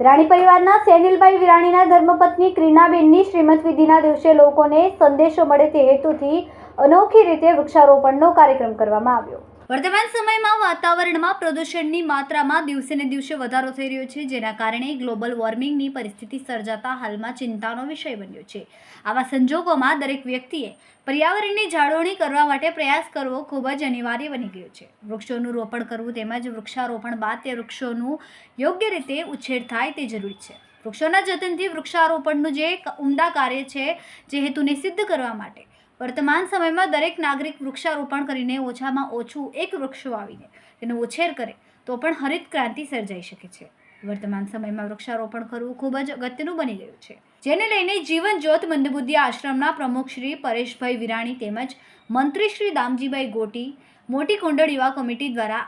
રાણી પરિવારના સેનિલભાઈ વિરાણીના ધર્મપત્ની ક્રિનાબેનની શ્રીમત વિધિના દિવસે લોકોને સંદેશો મળે તે હેતુથી અનોખી રીતે વૃક્ષારોપણનો કાર્યક્રમ કરવામાં આવ્યો. વર્તમાન સમયમાં વાતાવરણમાં પ્રદૂષણની માત્રામાં દિવસે ને દિવસે વધારો થઈ રહ્યો છે, જેના કારણે ગ્લોબલ વોર્મિંગની પરિસ્થિતિ સર્જાતા હાલમાં ચિંતાનો વિષય બન્યો છે. આવા સંજોગોમાં દરેક વ્યક્તિએ પર્યાવરણની જાળવણી કરવા માટે પ્રયાસ કરવો ખૂબ જ અનિવાર્ય બની ગયો છે. વૃક્ષોનું રોપણ કરવું તેમજ વૃક્ષારોપણ બાદ તે વૃક્ષોનું યોગ્ય રીતે ઉછેર થાય તે જરૂરી છે. વૃક્ષોના જતનથી વૃક્ષારોપણનું જે એક ઉમદા કાર્ય છે, જે હેતુને સિદ્ધ કરવા માટે વર્તમાન સમયમાં દરેક નાગરિક વૃક્ષારોપણ કરીને ઓછામાં ઓછું એક વૃક્ષ વાવીને તેનો ઉછેર કરે, તો પણ હરિત ક્રાંતિ સર્જાઈ શકે છે. વર્તમાન સમયમાં વૃક્ષારોપણ કરવું ખૂબ જ અગત્યનું બની ગયું છે. જેને લઈને જીવન જ્યોત મંદબુદ્ધિ આશ્રમના પ્રમુખ શ્રી પરેશભાઈ વિરાણી તેમજ મંત્રી શ્રી દામજીભાઈ ગોટી, મોટી કુંડળ યુવા કમિટી દ્વારા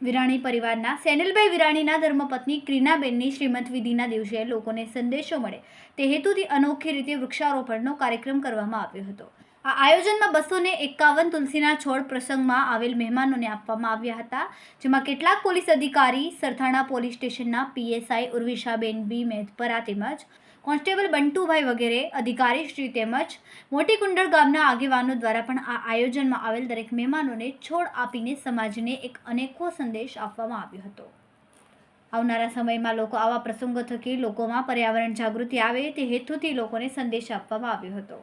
વિરાણી પરિવારના સેનિલભાઈ વિરાણીના ધર્મપત્ની ક્રીનાબેનની શ્રીમંત વિધિના દિવસે લોકોને સંદેશો મળે, તે હેતુથી અનોખી રીતે વૃક્ષારોપણનો કાર્યક્રમ કરવામાં આવ્યો હતો. આ આયોજનમાં બસો ને એકાવન તુલસીના છોડ પ્રસંગમાં આવેલ મહેમાનોને આપવામાં આવ્યા હતા, જેમાં કેટલાક પોલીસ અધિકારી, સરથાણા પોલીસ સ્ટેશનના પીએસઆઈ ઉર્વિશાબેન બી મેધપરા તેમજ કોન્સ્ટેબલ બંટુભાઈ વગેરે અધિકારીશ્રી તેમજ મોટી કુંડળ ગામના આગેવાનો દ્વારા પણ આ આયોજનમાં આવેલ દરેક મહેમાનોને છોડ આપીને સમાજને એક અનેકો સંદેશ આપવામાં આવ્યો હતો. આવનારા સમયમાં લોકો આવા પ્રસંગો થકી લોકોમાં પર્યાવરણ જાગૃતિ આવે તે હેતુથી લોકોને સંદેશ આપવામાં આવ્યો હતો.